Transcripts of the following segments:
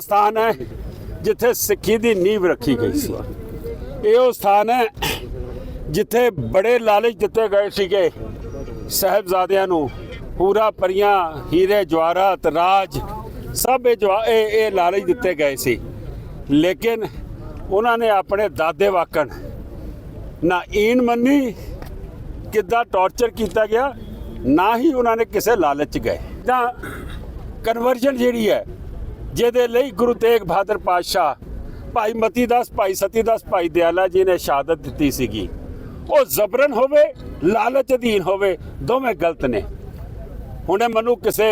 ਸਥਾਨ ਹੈ ਜਿੱਥੇ ਸਿੱਖੀ ਦੀ ਨੀਂਹ ਰੱਖੀ ਗਈ ਸੀ। ਇਹ ਉਹ ਸਥਾਨ ਹੈ ਜਿੱਥੇ ਬੜੇ ਲਾਲਚ ਦਿੱਤੇ ਗਏ ਸੀਗੇ ਸਹਿਬਜ਼ਾਦਿਆਂ ਨੂੰ। ਪੂਰਾ ਪਰੀਆਂ, ਹੀਰੇ, ਜਵਾਹਰਾਤ, ਰਾਜ, ਸਭ ਇਹ ਇਹ ਲਾਲਚ ਦਿੱਤੇ ਗਏ ਸੀ। ਲੇਕਿਨ ਉਹਨਾਂ ਨੇ ਆਪਣੇ ਦਾਦੇ ਵਾਕਣ ਨਾ ਈਨ ਮੰਨੀ, ਕਿੱਦਾਂ ਟੌਰਚਰ ਕੀਤਾ ਗਿਆ, ਨਾ ਹੀ ਉਹਨਾਂ ਨੇ ਕਿਸੇ ਲਾਲਚ ਗਏ। ਤਾਂ ਕਨਵਰਜਨ ਜਿਹੜੀ ਹੈ ਜਿਹਦੇ ਲਈ ਗੁਰੂ ਤੇਗ ਬਹਾਦਰ ਪਾਤਸ਼ਾਹ ਭਾਈ ਮਤੀ ਦਾਸ ਭਾਈ ਸਤੀ ਦਾਸ ਭਾਈ ਦਿਆਲਾ ਜੀ ਨੇ ਸ਼ਹਾਦਤ ਦਿੱਤੀ ਸੀਗੀ। ਉਹ ਜ਼ਬਰਨ ਹੋਵੇ, ਲਾਲਚ ਅਧੀਨ ਹੋਵੇ, ਦੋਵੇਂ ਗਲਤ ਨੇ। ਹੁਣੇ ਮੈਨੂੰ ਕਿਸੇ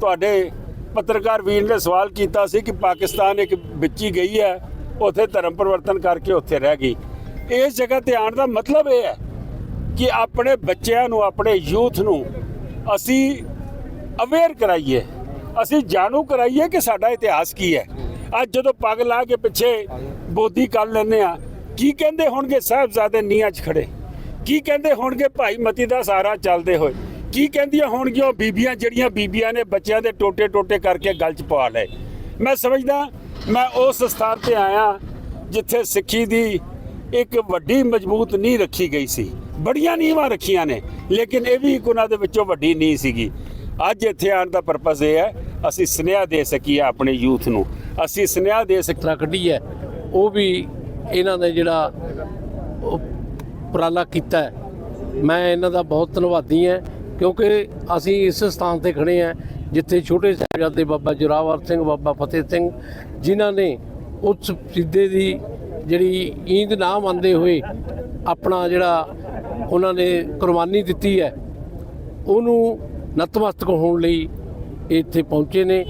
ਤੁਹਾਡੇ ਪੱਤਰਕਾਰ ਵੀਰ ਨੇ ਸਵਾਲ ਕੀਤਾ ਸੀ ਕਿ ਪਾਕਿਸਤਾਨ ਇੱਕ ਵਿੱਚੀ ਗਈ ਹੈ, ਉੱਥੇ ਧਰਮ ਪਰਿਵਰਤਨ ਕਰਕੇ ਉੱਥੇ ਰਹਿ ਗਈ। ਇਸ ਜਗ੍ਹਾ ਤੇ ਆਉਣ ਦਾ ਮਤਲਬ ਇਹ ਹੈ ਕਿ ਆਪਣੇ ਬੱਚਿਆਂ ਨੂੰ, ਆਪਣੇ ਯੂਥ ਨੂੰ ਅਸੀਂ ਅਵੇਅਰ ਕਰਾਈਏ। ਅਸੀਂ ਜਾਣੂ ਕਰਾਈਏ ਕਿ ਸਾਡਾ ਇਤਿਹਾਸ ਕੀ ਹੈ। ਅੱਜ ਜਦੋਂ ਪੱਗ ਲਾ ਕੇ ਪਿੱਛੇ ਬੋਦੀ ਕਰ ਲੈਂਦੇ ਆ ਕੀ ਕਹਿੰਦੇ ਹੋਣਗੇ ਸਾਹਿਬਜ਼ਾਦੇ ਨੀਹਾਂ 'ਚ ਖੜੇ ਕੀ ਕਹਿੰਦੇ ਹੋਣਗੇ ਭਾਈ ਮਤੀ ਦਾ ਸਾਰਾ ਚੱਲਦੇ ਹੋਏ? ਕੀ ਕਹਿੰਦੀਆਂ ਹੋਣਗੀਆਂ ਉਹ ਬੀਬੀਆਂ ਜਿਹੜੀਆਂ ਬੀਬੀਆਂ ਨੇ ਬੱਚਿਆਂ ਦੇ ਟੋਟੇ ਟੋਟੇ ਕਰਕੇ ਗਲ 'ਚ ਪਵਾ ਲਏ? ਮੈਂ ਸਮਝਦਾ, ਮੈਂ ਉਸ ਸਥਾਨ ਤੇ ਆਇਆ ਜਿੱਥੇ ਸਿੱਖੀ ਦੀ ਇੱਕ ਵੱਡੀ ਮਜ਼ਬੂਤ ਨੀਂਹ ਰੱਖੀ ਗਈ ਸੀ। ਬੜੀਆਂ ਨੀਂਹਾਂ ਰੱਖੀਆਂ ਨੇ, ਲੇਕਿਨ ਇਹ ਵੀ ਇੱਕ ਉਹਨਾਂ ਦੇ ਵਿੱਚੋਂ ਵੱਡੀ ਨੀਂਹ ਸੀਗੀ। ਅੱਜ ਇੱਥੇ ਆਉਣ ਦਾ ਪਰਪਸ ਇਹ ਹੈ ਅਸੀਂ ਸੁਨੇਹਾ ਦੇ ਸਕੀਏ ਆਪਣੇ ਯੂਥ ਨੂੰ। ਅਸੀਂ ਸੁਨੇਹਾ ਦੇ ਸਕ ਕੱਢੀ ਹੈ। ਉਹ ਵੀ ਇਹਨਾਂ ਨੇ ਜਿਹੜਾ ਉਪਰਾਲਾ ਕੀਤਾ ਮੈਂ ਇਹਨਾਂ ਦਾ ਬਹੁਤ ਧੰਨਵਾਦੀ ਹਾਂ, ਕਿਉਂਕਿ ਅਸੀਂ ਇਸ ਸਥਾਨ ਤੇ ਖੜੇ ਹਾਂ, ਜਿੱਥੇ ਛੋਟੇ ਸਾਹਿਬਜ਼ਾਦੇ ਬਾਬਾ ਜੋਰਾਵਰ ਸਿੰਘ, ਬਾਬਾ ਫਤਿਹ ਸਿੰਘ ਜਿਨ੍ਹਾਂ ਨੇ ਉਸ ਸਿੱਧੇ ਦੀ ਜਿਹੜੀ ਈਂਦ ਨਾ ਮੰਨਦੇ ਹੋਏ ਆਪਣਾ ਜਿਹੜਾ ਉਹਨਾਂ ਨੇ ਕੁਰਬਾਨੀ ਦਿੱਤੀ ਹੈ, ਉਹਨੂੰ ਨਤਮਸਤਕ ਹੋਣ ਲਈ ਇੱਥੇ ਪਹੁੰਚੇ ਨੇ।